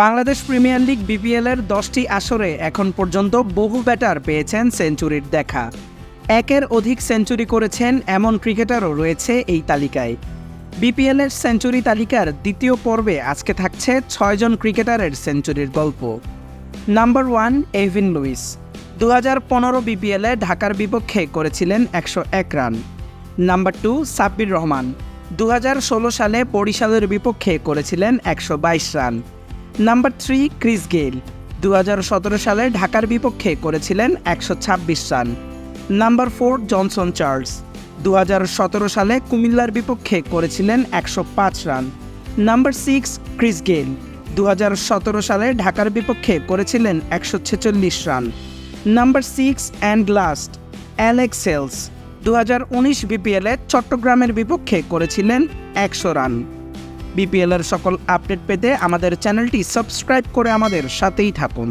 Bangladesh premier league BPL এর দশটি আসরে এখন পর্যন্ত বহু ব্যাটার পেয়েছেন সেঞ্চুরির দেখা। একের অধিক সেঞ্চুরি করেছেন এমন ক্রিকেটারও রয়েছে এই তালিকায়। বিপিএল এর সেঞ্চুরি তালিকার দ্বিতীয় পর্বে আজকে থাকছে ছয়জন ক্রিকেটারের সেঞ্চুরির গল্প। নাম্বার ওয়ান এভিন লুইস দু হাজার পনেরো বিপিএলে ঢাকার বিপক্ষে করেছিলেন একশো এক run. Number two Sabbir Rahman. দু হাজার ষোলো সালে বরিশালের বিপক্ষে করেছিলেন একশো বাইশ run. Number three Chris Gayle দু হাজার সতেরো সালে ঢাকার বিপক্ষে করেছিলেন একশো ছাব্বিশ run. Number four Johnson Charles দু সালে কুমিল্লার বিপক্ষে করেছিলেন একশো পাঁচ run. Number six Chris Gayle দু সালে ঢাকার বিপক্ষে করেছিলেন একশো ছেচল্লিশ run. Number six and last Alex Hales দু হাজার উনিশ বিপিএলে চট্টগ্রামের বিপক্ষে করেছিলেন একশো রান। বিপিএলের সকল আপডেট পেতে আমাদের চ্যানেলটি সাবস্ক্রাইব করে আমাদের সাথেই থাকুন।